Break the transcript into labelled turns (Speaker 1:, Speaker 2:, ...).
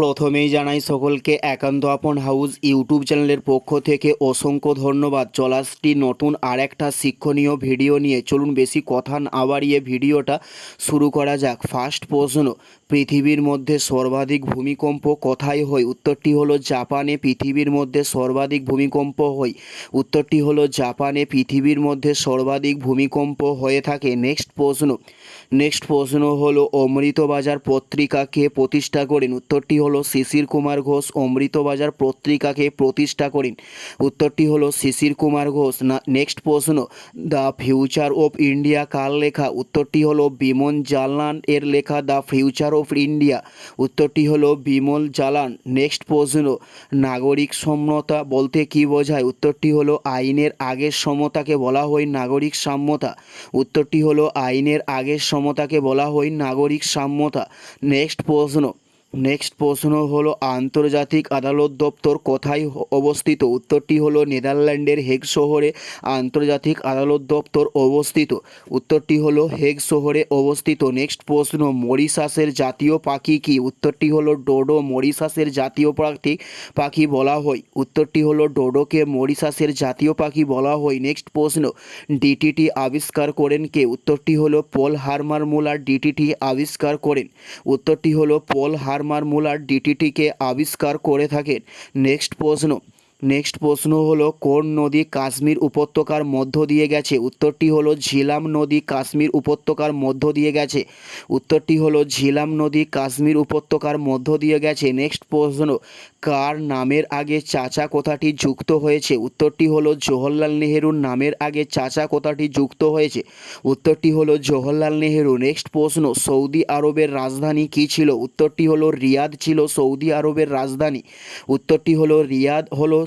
Speaker 1: প্রথমেই জানাই সকলকে একান্ত আপন হাউস ইউটিউব চ্যানেলের পক্ষ থেকে অসংখ্য ধন্যবাদ। চলাসটি নতুন আর একটা শিক্ষণীয় ভিডিও নিয়ে। চলুন বেশি কথা না বাড়িয়ে ভিডিওটা শুরু করা যাক। ফার্স্ট প্রশ্ন, পৃথিবীর মধ্যে সর্বাধিক ভূমিকম্প কোথায় হয়? উত্তরটি হলো জাপানে পৃথিবীর মধ্যে সর্বাধিক ভূমিকম্প হয়। উত্তরটি হলো জাপানে পৃথিবীর মধ্যে সর্বাধিক ভূমিকম্প হয়ে থাকে। নেক্সট প্রশ্ন নেক্সট প্রশ্ন হলো অমৃতবাজার পত্রিকাকে প্রতিষ্ঠা করেন? উত্তরটি হলো শিশির কুমার ঘোষ অমৃতবাজার পত্রিকাকে প্রতিষ্ঠা করেন। উত্তরটি হলো শিশির কুমার ঘোষ। নেক্সট প্রশ্ন, দ্য ফিউচার অফ ইন্ডিয়া কার লেখা? উত্তরটি হলো বিমল জালান এর লেখা, দ্য ফিউচার অফ ইন্ডিয়া উত্তরটি হলো বিমল জালান। নেক্সট প্রশ্ন, নাগরিক সমতা বলতে কি বোঝায়? উত্তরটি হলো, আইনের আগের সমতাকে বলা হয় নাগরিক সাম্যতা উত্তরটি হলো, আইনের আগের সমতাকে বলা হয় নাগরিক সাম্যতা নেক্সট প্রশ্ন নেক্সট প্রশ্ন হলো, আন্তর্জাতিক আদালত দপ্তর কোথায় অবস্থিত? উত্তরটি হলো, নেদারল্যান্ডের হেগ শহরে আন্তর্জাতিক আদালত দপ্তর অবস্থিত। উত্তরটি হলো, হেগ শহরে অবস্থিত। নেক্সট প্রশ্ন, মরিশাসের জাতীয় পাখি কি? উত্তরটি হলো, ডোডো মরিশাসের জাতীয় পাখি পাখি বলা হয়। উত্তরটি হলো, ডোডোকে মরিশাসের জাতীয় পাখি বলা হয়। নেক্সট প্রশ্ন, ডিটিটি আবিষ্কার করেন কে? উত্তরটি হলো, পল হারমার মুলার ডিটিটি আবিষ্কার করেন। উত্তরটি হলো, পল হারমার মুলার ডিটিটিকে আবিষ্কার করে থাকেন। নেক্সট প্রশ্ন। নেক্সট প্রশ্ন হলো, কোন নদী কাশ্মীর উপত্যকার মধ্য দিয়ে গেছে? উত্তরটি হলো, ঝিলাম নদী কাশ্মীর উপত্যকার মধ্য দিয়ে গেছে। উত্তরটি হলো, ঝিলাম নদী কাশ্মীর উপত্যকার মধ্য দিয়ে গেছে। নেক্সট প্রশ্ন, কার নামের আগে চাচা কথাটি যুক্ত হয়েছে? উত্তরটি হলো, জওহরলাল নেহেরুর নামের আগে চাচা কথাটি যুক্ত হয়েছে? উত্তরটি হলো, জওহরলাল নেহেরু। নেক্সট প্রশ্ন, সৌদি আরবের রাজধানী কী ছিল? উত্তরটি হলো, রিয়াদ ছিল সৌদি আরবের রাজধানী। উত্তরটি হলো, রিয়াদ হলো